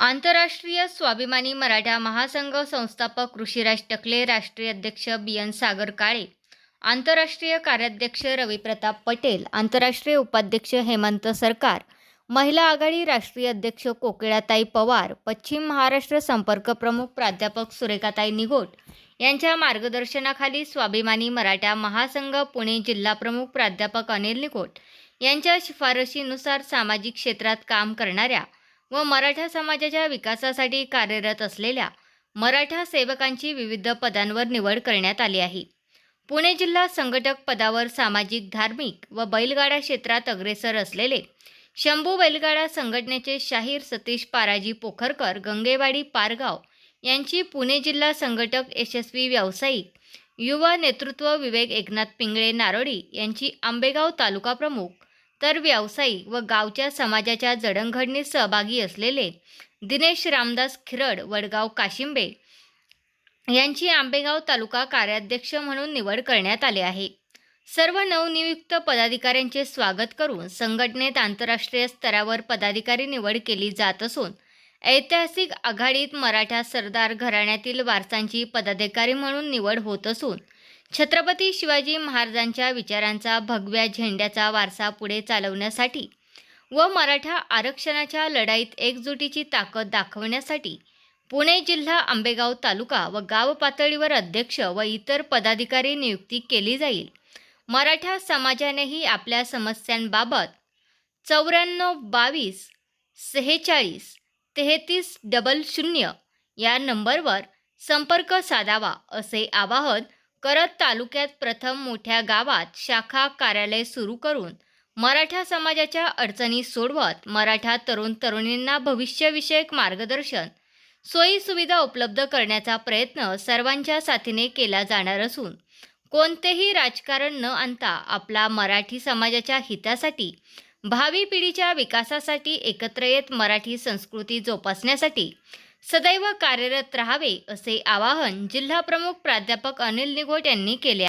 आंतरराष्ट्रीय स्वाभिमानी मराठा महासंघ संस्थापक ऋषिराज टकले राष्ट्रीय अध्यक्ष बी एन सागर काळे आंतरराष्ट्रीय कार्याध्यक्ष रविप्रताप पटेल आंतरराष्ट्रीय उपाध्यक्ष हेमंत सरकार महिला आघाडी राष्ट्रीय अध्यक्ष कोकिळाताई पवार पश्चिम महाराष्ट्र संपर्क प्रमुख प्राध्यापक सुरेखाताई निगोट यांच्या मार्गदर्शनाखाली स्वाभिमानी मराठा महासंघ पुणे जिल्हा प्रमुख प्राध्यापक अनिल निकोट यांच्या शिफारशीनुसार सामाजिक क्षेत्रात काम करणाऱ्या व मराठा समाजाच्या विकासासाठी कार्यरत असलेल्या मराठा सेवकांची विविध पदांवर निवड करण्यात आली आहे. पुणे जिल्हा संघटक पदावर सामाजिक धार्मिक व बैलगाडा क्षेत्रात अग्रेसर असलेले शंभू बैलगाडा संघटनेचे शाहीर सतीश पाराजी पोखरकर गंगेवाडी पारगाव यांची पुणे जिल्हा संघटक यशस्वी व्यावसायिक युवा नेतृत्व विवेक एकनाथ पिंगळे नारोडी यांची आंबेगाव तालुका प्रमुख तर व्यावसायिक व गावच्या समाजाच्या जडणघडणीत सहभागी असलेले दिनेश रामदास खिरड वडगाव काशिंबे यांची आंबेगाव तालुका कार्याध्यक्ष म्हणून निवड करण्यात आली आहे. सर्व नवनियुक्त पदाधिकाऱ्यांचे स्वागत करून संघटनेत आंतरराष्ट्रीय स्तरावर पदाधिकारी निवड केली जात असून ऐतिहासिक आघाडीत मराठा सरदार घराण्यातील वारसांची पदाधिकारी म्हणून निवड होत असून छत्रपती शिवाजी महाराजांच्या विचारांचा भगव्या झेंड्याचा वारसा पुढे चालवण्यासाठी व मराठा आरक्षणाच्या लढाईत एकजुटीची ताकद दाखवण्यासाठी पुणे जिल्हा आंबेगाव तालुका व गाव पातळीवर अध्यक्ष व इतर पदाधिकारी नियुक्ती केली जाईल. मराठा समाजानेही आपल्या समस्यांबाबत चौऱ्याण्णव बावीस सेहेचाळीस तेहतीस डबल शून्य या नंबरवर संपर्क साधावा असे आवाहन करत तालुक्यात प्रथम मोठ्या गावात शाखा कार्यालय सुरू करून मराठा समाजाच्या अडचणी सोडवत मराठा तरुण तरुणींना भविष्यविषयक मार्गदर्शन सोयी सुविधा उपलब्ध करण्याचा प्रयत्न सर्वांच्या साथीने केला जाणार असून कोणतेही राजकारण न आणता आपला मराठी समाजाच्या हितासाठी भावी पिढीच्या विकासासाठी एकत्र येत मराठी संस्कृती जोपासण्यासाठी सदैव कार्यरत राहावे असे आवाहन जिल्हाप्रमुख प्राध्यापक अनिल निगोट यांनी केले